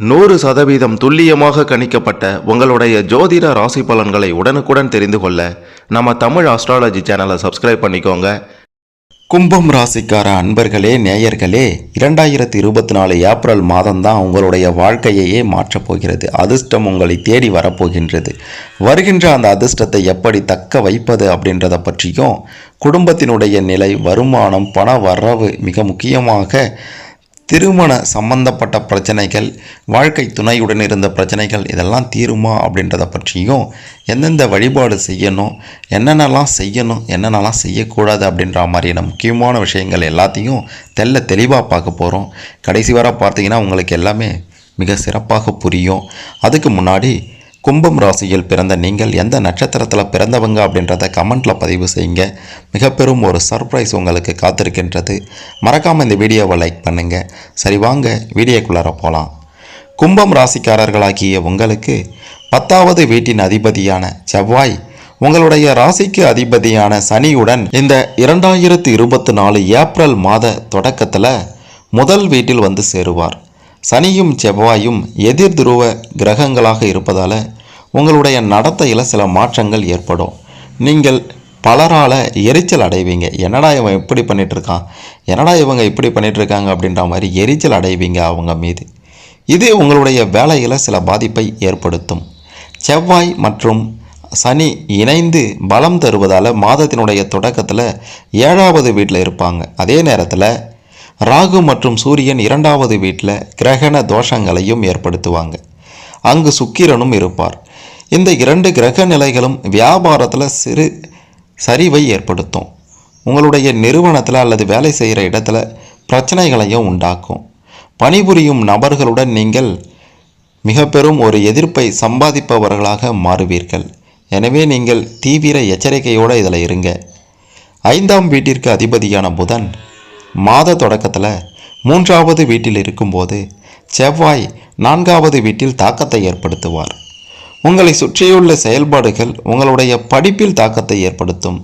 நூறு சதவீதம் துல்லியமாக கணிக்கப்பட்ட உங்களுடைய ஜோதிட ராசி பலன்களை உடனுக்குடன் தெரிந்து கொள்ள நம்ம தமிழ் ஆஸ்ட்ராலஜி சேனலை சப்ஸ்கிரைப் பண்ணிக்கோங்க. கும்பம் ராசிக்கார அன்பர்களே நேயர்களே இரண்டாயிரத்தி இருபத்தி நாலு ஏப்ரல் மாதம்தான் உங்களுடைய வாழ்க்கையையே மாற்றப் போகிறது. அதிர்ஷ்டம் உங்களை தேடி வரப்போகின்றது. வருகின்ற அந்த அதிர்ஷ்டத்தை எப்படி தக்க வைப்பது அப்படின்றத பற்றியும் குடும்பத்தினுடைய நிலை வருமானம் பண வரவு மிக முக்கியமாக திருமண சம்பந்தப்பட்ட பிரச்சனைகள் வாழ்க்கை துணையுடன் இருந்த பிரச்சனைகள் இதெல்லாம் தீருமா அப்படின்றத பற்றியும் எந்தெந்த வழிபாடு செய்யணும் என்னென்னலாம் செய்யணும் என்னென்னலாம் செய்யக்கூடாது அப்படின்ற மாதிரியான முக்கியமான விஷயங்கள் எல்லாத்தையும் தெல்ல தெளிவாக பார்க்க போகிறோம் கடைசி வர பார்த்தீங்கன்னா உங்களுக்கு எல்லாமே மிக சிறப்பாக புரியும். அதுக்கு முன்னாடி கும்பம் ராசியில் பிறந்த நீங்கள் எந்த நட்சத்திரத்தில் பிறந்தவங்க அப்படின்றத கமெண்ட்டில் பதிவு செய்யுங்க. மிக பெரும் ஒரு சர்ப்ரைஸ் உங்களுக்கு காத்திருக்கின்றது. மறக்காமல் இந்த வீடியோவை லைக் பண்ணுங்கள் சரி வாங்க வீடியோக்குள்ளார போகலாம் கும்பம் ராசிக்காரர்களாகிய உங்களுக்கு பத்தாவது வீட்டின் அதிபதியான செவ்வாய் உங்களுடைய ராசிக்கு அதிபதியான சனியுடன் இந்த இரண்டாயிரத்து இருபத்தி நாலு ஏப்ரல் மாத தொடக்கத்தில் முதல் வீட்டில் வந்து சேருவார். சனியும் செவ்வாயும் எதிர் துருவ கிரகங்களாக இருப்பதால் உங்களுடைய நடத்தையில் சில மாற்றங்கள் ஏற்படும். நீங்கள் பலரால் எரிச்சல் அடைவீங்க. என்னடா இவன் இப்படி பண்ணிகிட்ருக்கான் என்னடா இவங்க இப்படி பண்ணிகிட்ருக்காங்க அப்படின்ற மாதிரி எரிச்சல் அடைவீங்க அவங்க மீது. இது உங்களுடைய வேலையில் சில பாதிப்பை ஏற்படுத்தும். செவ்வாய் மற்றும் சனி இணைந்து பலம் தருவதால் மாதத்தினுடைய தொடக்கத்தில் ஏழாவது வீட்டில் இருப்பாங்க. அதே நேரத்தில் ராகு மற்றும் சூரியன் இரண்டாவது வீட்டில் கிரகண தோஷங்களையும் ஏற்படுத்துவாங்க. அங்கு சுக்கிரனும் இருப்பார். இந்த இரண்டு கிரக நிலைகளும் வியாபாரத்தில் சிறு சரிவை ஏற்படுத்தும். உங்களுடைய நிறுவனத்தில் அல்லது வேலை செய்கிற இடத்துல பிரச்சனைகளையும் உண்டாக்கும். பணிபுரியும் நபர்களுடன் நீங்கள் மிக பெரும் ஒரு எதிர்ப்பை சம்பாதிப்பவர்களாக மாறுவீர்கள். எனவே நீங்கள் தீவிர எச்சரிக்கையோடு இதில் இருங்க. ஐந்தாம் வீட்டிற்கு அதிபதியான புதன் மாத தொடக்கத்தில் மூன்றாவது வீட்டில் இருக்கும்போது செவ்வாய் நான்காவது வீட்டில் தாக்கத்தை ஏற்படுத்துவார். உங்களை சுற்றியுள்ள செயல்பாடுகள் உங்களுடைய படிப்பில் தாக்கத்தை ஏற்படுத்தும்.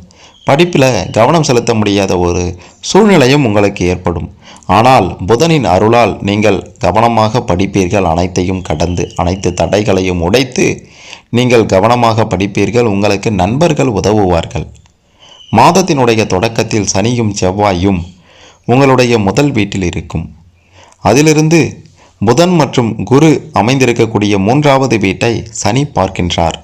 படிப்பில் கவனம் செலுத்த முடியாத ஒரு சூழ்நிலையும் உங்களுக்கு ஏற்படும். ஆனால் புதனின் அருளால் நீங்கள் கவனமாக படிப்பீர்கள் அனைத்தையும் கடந்து அனைத்து தடைகளையும் உடைத்து நீங்கள் கவனமாக படிப்பீர்கள் உங்களுக்கு நண்பர்கள் உதவுவார்கள். மாதத்தினுடைய தொடக்கத்தில் சனியும் செவ்வாயும் உங்களுடைய முதல் வீட்டில் இருக்கும். அதிலிருந்து புதன் மற்றும் குரு அமைந்திருக்கக்கூடிய மூன்றாவது வீட்டை சனி பார்க்கின்றார்.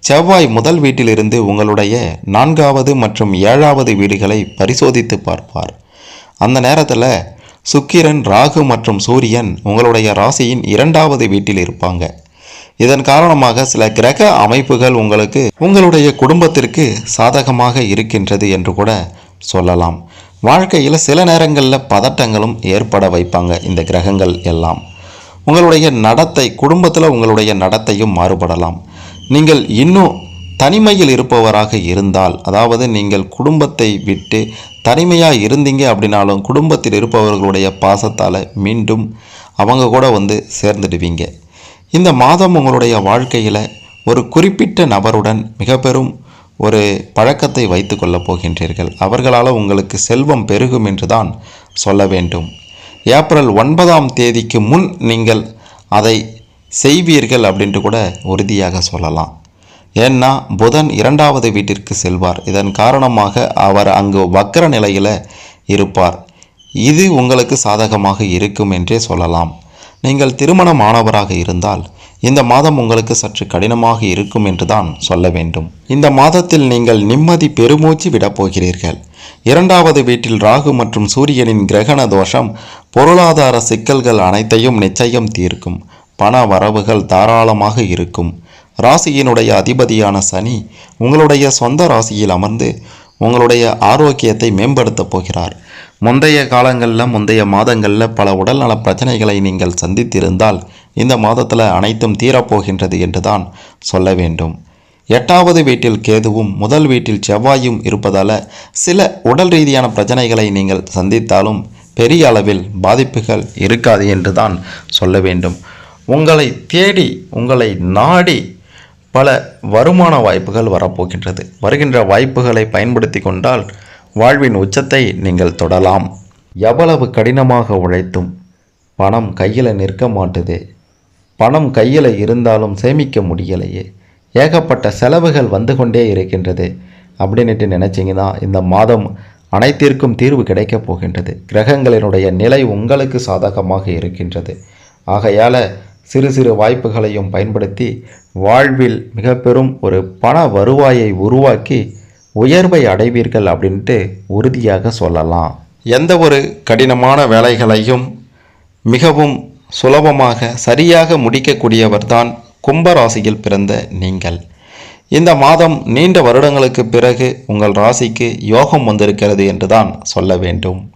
செவ்வாய் முதல் வீட்டிலிருந்து உங்களுடைய நான்காவது மற்றும் ஏழாவது வீடுகளை பரிசோதித்து பார்ப்பார். அந்த நேரத்தில் சுக்கிரன் ராகு மற்றும் சூரியன் உங்களுடைய ராசியின் இரண்டாவது வீட்டில் இருப்பாங்க. இதன் காரணமாக சில கிரக அமைப்புகள் உங்களுக்கு உங்களுடைய குடும்பத்திற்கு சாதகமாக இருக்கின்றது என்று கூட சொல்லலாம். வாழ்க்கையில் சில நேரங்களில் பதட்டங்களும் ஏற்பட வைப்பாங்க இந்த கிரகங்கள் எல்லாம். உங்களுடைய நடத்தை குடும்பத்தில் உங்களுடைய நடத்தையும் மாறுபடலாம். நீங்கள் இன்னும் தனிமையில் இருப்பவராக இருந்தால் அதாவது நீங்கள் குடும்பத்தை விட்டு தனிமையாக இருந்தீங்க அப்படின்னாலும் குடும்பத்தில் இருப்பவர்களுடைய பாசத்தால் மீண்டும் அவங்க கூட வந்து சேர்ந்துடுவீங்க. இந்த மாதம் உங்களுடைய வாழ்க்கையில் ஒரு குறிப்பிட்ட நபருடன் மிக பெரும் ஒரு பழக்கத்தை வைத்து கொள்ளப் போகின்றீர்கள். அவர்களால் உங்களுக்கு செல்வம் பெருகும் என்று தான் சொல்ல வேண்டும். ஏப்ரல் ஒன்பதாம் தேதிக்கு முன் நீங்கள் அதை செய்வீர்கள் அப்படின்ட்டு கூட உறுதியாக சொல்லலாம். ஏன்னா புதன் இரண்டாவது வீட்டிற்கு செல்வார். இதன் காரணமாக அவர் அங்கு வக்கர நிலையில் இருப்பார். இது உங்களுக்கு சாதகமாக இருக்கும் என்றே சொல்லலாம். நீங்கள் திருமணமானவராக இருந்தால் இந்த மாதம் உங்களுக்கு சற்று கடினமாக இருக்கும் என்று தான் சொல்ல வேண்டும். இந்த மாதத்தில் நீங்கள் நிம்மதி பெருமூச்சு விடப் போகிறீர்கள். இரண்டாவது வீட்டில் ராகு மற்றும் சூரியனின் கிரகண தோஷம் பொருளாதார சிக்கல்கள் அனைத்தையும் நிச்சயம் தீர்க்கும். பண வரவுகள் தாராளமாக இருக்கும். ராசியினுடைய அதிபதியான சனி உங்களுடைய சொந்த ராசியில் அமர்ந்து உங்களுடைய ஆரோக்கியத்தை மேம்படுத்தப் போகிறார். முந்தைய காலங்களில் முந்தைய மாதங்களில் பல உடல்நல பிரச்சனைகளை நீங்கள் சந்தித்திருந்தால் இந்த மாதத்தில் அனைத்தும் தீரப்போகின்றது என்று தான் சொல்ல வேண்டும். எட்டாவது வீட்டில் கேதுவும் முதல் வீட்டில் செவ்வாயும் இருப்பதால் சில உடல் ரீதியான பிரச்சனைகளை நீங்கள் சந்தித்தாலும் பெரிய அளவில் பாதிப்புகள் இருக்காது என்று தான் சொல்ல வேண்டும். உங்களை தேடி உங்களை நாடி பல வருமான வாய்ப்புகள் வரப்போகின்றது. வருகின்ற வாய்ப்புகளை பயன்படுத்தி கொண்டால் வாழ்வின் உச்சத்தை நீங்கள் தொடலாம். எவ்வளவு கடினமாக உழைத்தும் பணம் கையில் நிற்க மாட்டுது. பணம் கையில் இருந்தாலும் சேமிக்க முடியலையே. ஏகப்பட்ட செலவுகள் வந்து கொண்டே இருக்கின்றது. அப்படின்ட்டு நினச்சிங்கன்னா இந்த மாதம் அனைத்திற்கும் தீர்வு கிடைக்கப் போகின்றது. கிரகங்களினுடைய நிலை உங்களுக்கு சாதகமாக இருக்கின்றது. ஆகையால் சிறு சிறு வாய்ப்புகளையும் பயன்படுத்தி வாழ்வில் மிக பெரும் ஒரு பண வருவாயை உருவாக்கி உயர்வை அடைவீர்கள் அப்படின்ட்டு உறுதியாக சொல்லலாம். எந்த ஒரு கடினமான வேலைகளையும் மிகவும் சுலபமாக சரியாக முடிக்கக்கூடியவர்தான் கும்பராசியில் பிறந்த நீங்கள். இந்த மாதம் நீண்ட வருடங்களுக்கு பிறகு உங்கள் ராசிக்கு யோகம் வந்திருக்கிறது என்றுதான் சொல்ல வேண்டும்.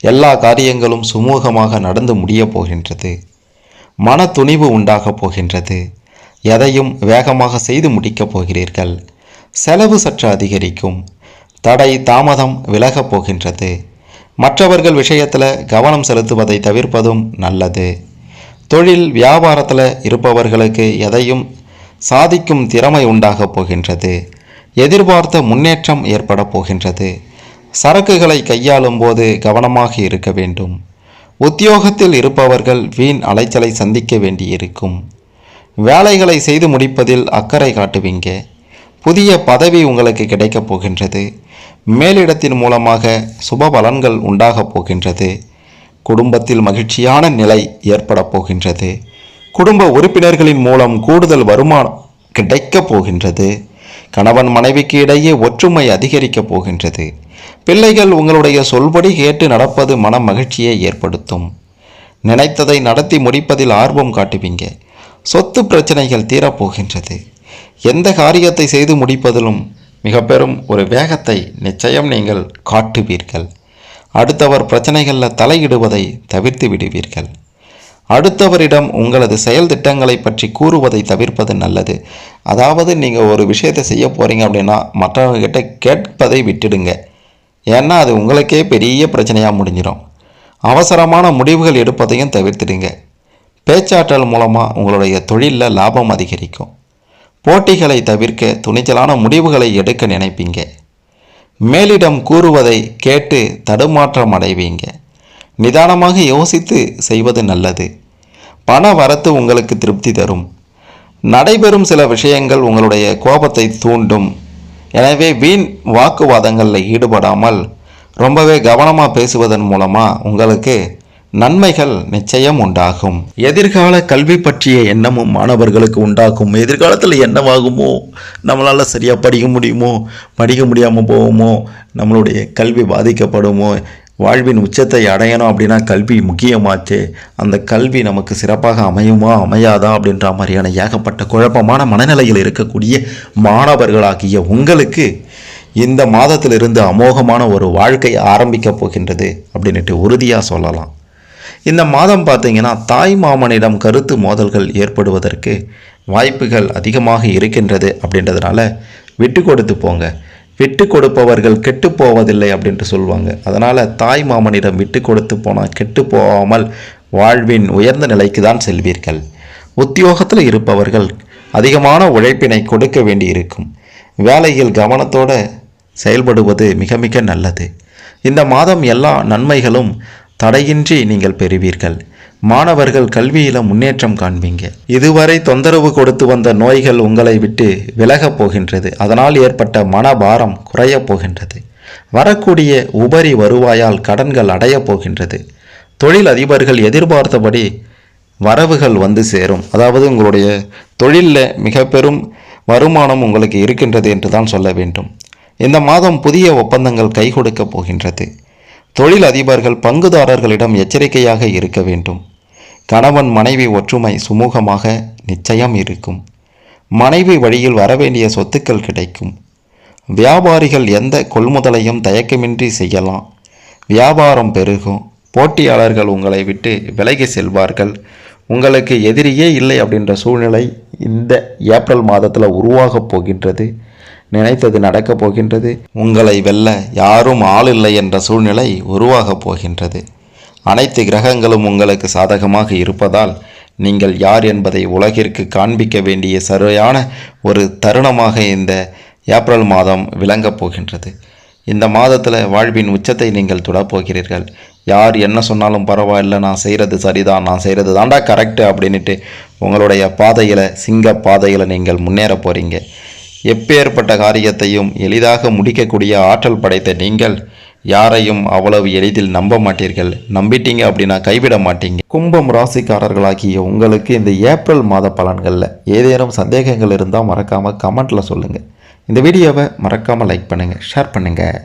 எல்லா காரியங்களும் சுமூகமாக நடந்து முடியப் போகின்றது. மன துணிவு உண்டாகப் போகின்றது. எதையும் வேகமாக செய்து முடிக்கப் போகிறீர்கள். செலவு சற்று அதிகரிக்கும். தடை தாமதம் விலகப் போகின்றது. மற்றவர்கள் விஷயத்தில் கவனம் செலுத்துவதை தவிர்ப்பதும் நல்லது. தொழில் வியாபாரத்தில் இருப்பவர்களுக்கு எதையும் சாதிக்கும் திறமை உண்டாகப் போகின்றது. எதிர்பார்த்த முன்னேற்றம் ஏற்பட போகின்றது. சரக்குகளை கையாளும் போது கவனமாக இருக்க வேண்டும். உத்தியோகத்தில் இருப்பவர்கள் வீண் அலைச்சலை சந்திக்க வேண்டியிருக்கும். வேலைகளை செய்து முடிப்பதில் அக்கறை காட்டுவீங்க. புதிய பதவி உங்களுக்கு கிடைக்கப் போகின்றது. மேலிடத்தின் மூலமாக சுப பலன்கள் உண்டாகப் போகின்றது. குடும்பத்தில் மகிழ்ச்சியான நிலை ஏற்பட போகின்றது. குடும்ப உறுப்பினர்களின் மூலம் கூடுதல் வருமானம் கிடைக்கப் போகின்றது. கணவன் மனைவிக்கு இடையே ஒற்றுமை அதிகரிக்கப் போகின்றது. பிள்ளைகள் உங்களுடைய சொல்படி கேட்டு நடப்பது மன மகிழ்ச்சியை ஏற்படுத்தும். நினைத்ததை நடத்தி முடிப்பதில் ஆர்வம் காட்டுவீங்க. சொத்து பிரச்சனைகள் தீரப்போகின்றது எந்த காரியத்தை செய்து முடிப்பதிலும் மிக பெரும் ஒரு வேகத்தை நிச்சயம் நீங்கள் காட்டுவீர்கள். அடுத்தவர் பிரச்சனைகளில் தலையிடுவதை தவிர்த்து விடுவீர்கள். அடுத்தவரிடம் உங்களது செயல் திட்டங்களை பற்றி கூறுவதை தவிர்ப்பது நல்லது. அதாவது நீங்கள் ஒரு விஷயத்தை செய்ய போகிறீங்க அப்படின்னா மற்றவங்ககிட்ட கேட்பதை விட்டுடுங்க. ஏன்னா அது உங்களுக்கே பெரிய பிரச்சனையாக முடிஞ்சிடும் அவசரமான முடிவுகள் எடுப்பதையும் தவிர்த்துடுங்க. பேச்சாற்றல் மூலமாக உங்களுடைய தொழிலில் லாபம் அதிகரிக்கும். போட்டிகளை தவிர்க்க துணிச்சலான முடிவுகளை எடுக்க நினைப்பீங்க. மேலிடம் கூறுவதை கேட்டு தடுமாற்றம் அடைவீங்க. நிதானமாக யோசித்து செய்வது நல்லது. பண வரத்து உங்களுக்கு திருப்தி தரும். நடைபெறும் சில விஷயங்கள் உங்களுடைய கோபத்தை தூண்டும். எனவே வீண் வாக்குவாதங்களில் ஈடுபடாமல் ரொம்பவே கவனமாக பேசுவதன் மூலமாக உங்களுக்கு நன்மைகள் நிச்சயம் உண்டாகும். எதிர்கால கல்வி பற்றிய எண்ணமும் மாணவர்களுக்கு உண்டாகும். எதிர்காலத்தில் என்னவாகுமோ? நம்மளால் சரியாக படிக்க முடியுமோ? படிக்க முடியாமல் போகுமோ? நம்மளுடைய கல்வி பாதிக்கப்படுமோ? வாழ்வின் உச்சத்தை அடையணும் அப்படின்னா கல்வி முக்கியமாச்சு. அந்த கல்வி நமக்கு சிறப்பாக அமையுமா? அமையாதா? அப்படின்ற மாதிரியான ஏகப்பட்ட குழப்பமான மனநிலையில் இருக்கக்கூடிய மாணவர்களாகிய உங்களுக்கு இந்த மாதத்திலிருந்து அமோகமான ஒரு வாழ்க்கை ஆரம்பிக்கப் போகின்றது அப்படின்ட்டு உறுதியாக சொல்லலாம். இந்த மாதம் பார்த்தீங்கன்னா தாய் மாமனிடம் கருத்து மோதல்கள் ஏற்படுவதற்கு வாய்ப்புகள் அதிகமாக இருக்கின்றது அப்படின்றதுனால விட்டு கொடுத்து போங்க. விட்டு கொடுப்பவர்கள் கெட்டு போவதில்லை அப்படின்ட்டு சொல்லுவாங்க. அதனால் தாய் மாமனிடம் விட்டு கொடுத்து போனால் கெட்டு போகாமல் வாழ்வின் உயர்ந்த நிலைக்கு தான் செல்வீர்கள். உத்தியோகத்தில் இருப்பவர்கள் அதிகமான உழைப்பினை கொடுக்க வேண்டியிருக்கும் வேலையில் கவனத்தோடு செயல்படுவது மிக மிக நல்லது. இந்த மாதம் எல்லா நன்மைகளும் தடையின்றி நீங்கள் பெறுவீர்கள். மாணவர்கள் கல்வியில முன்னேற்றம் காண்பீங்க. இதுவரை தொந்தரவு கொடுத்து வந்த நோய்கள் உங்களை விட்டு விலகப் போகின்றது. அதனால் ஏற்பட்ட மனபாரம் குறையப் போகின்றது. வரக்கூடிய உபரி வருவாயால் கடன்கள் அடையப் போகின்றது. தொழில் அதிபர்கள் எதிர்பார்த்தபடி வரவுகள் வந்து சேரும். அதாவது உங்களுடைய தொழிலில் மிக பெரும் வருமானம் உங்களுக்கு இருக்கின்றது என்று தான் சொல்ல வேண்டும். இந்த மாதம் புதிய ஒப்பந்தங்கள் கை கொடுக்கப் போகின்றது. தொழில் அதிபர்கள் பங்குதாரர்களிடம் எச்சரிக்கையாக இருக்க வேண்டும். கணவன் மனைவி ஒற்றுமை சுமூகமாக நிச்சயம் இருக்கும். மனைவி வழியில் வரவேண்டிய சொத்துக்கள் கிடைக்கும். வியாபாரிகள் எந்த கொள்முதலையும் தயக்கமின்றி செய்யலாம். வியாபாரம் பெருகும். போட்டியாளர்கள் உங்களை விட்டு விலகி செல்வார்கள். உங்களுக்கு எதிரியே இல்லை அப்படின்ற சூழ்நிலை இந்த ஏப்ரல் மாதத்தில் உருவாகப் போகின்றது. நினைத்தது நடக்கப் போகின்றது. உங்களை வெல்ல யாரும் ஆள் இல்லை என்ற சூழ்நிலை உருவாகப் போகின்றது. அனைத்து கிரகங்களும் உங்களுக்கு சாதகமாக இருப்பதால் நீங்கள் யார் என்பதை உலகிற்கு காண்பிக்க வேண்டிய சரியான ஒரு தருணமாக இந்த ஏப்ரல் மாதம் விளங்கப் போகின்றது. இந்த மாதத்தில் வாழ்வின் உச்சத்தை நீங்கள் தொடப்போகிறீர்கள் யார் என்ன சொன்னாலும் பரவாயில்ல நான் செய்கிறது சரிதான் நான் செய்கிறது தாண்டா கரெக்டு அப்படின்ட்டு உங்களுடைய பாதையில் சிங்க பாதையில் நீங்கள் முன்னேற போகிறீங்க எப்பேற்பட்ட காரியத்தையும் எளிதாக முடிக்கக்கூடிய ஆற்றல் படைத்த நீங்கள் யாரையும் அவ்வளவு எளிதில் நம்ப மாட்டீர்கள். நம்பிட்டீங்க அப்படின்னா கைவிட மாட்டீங்க. கும்பம் ராசிக்காரர்களாகிய உங்களுக்கு இந்த ஏப்ரல் மாத பலன்களில் ஏதேனும் சந்தேகங்கள் இருந்தால் மறக்காமல் கமெண்ட்டில் சொல்லுங்கள் இந்த வீடியோவை மறக்காமல் லைக் பண்ணுங்கள் ஷேர் பண்ணுங்கள்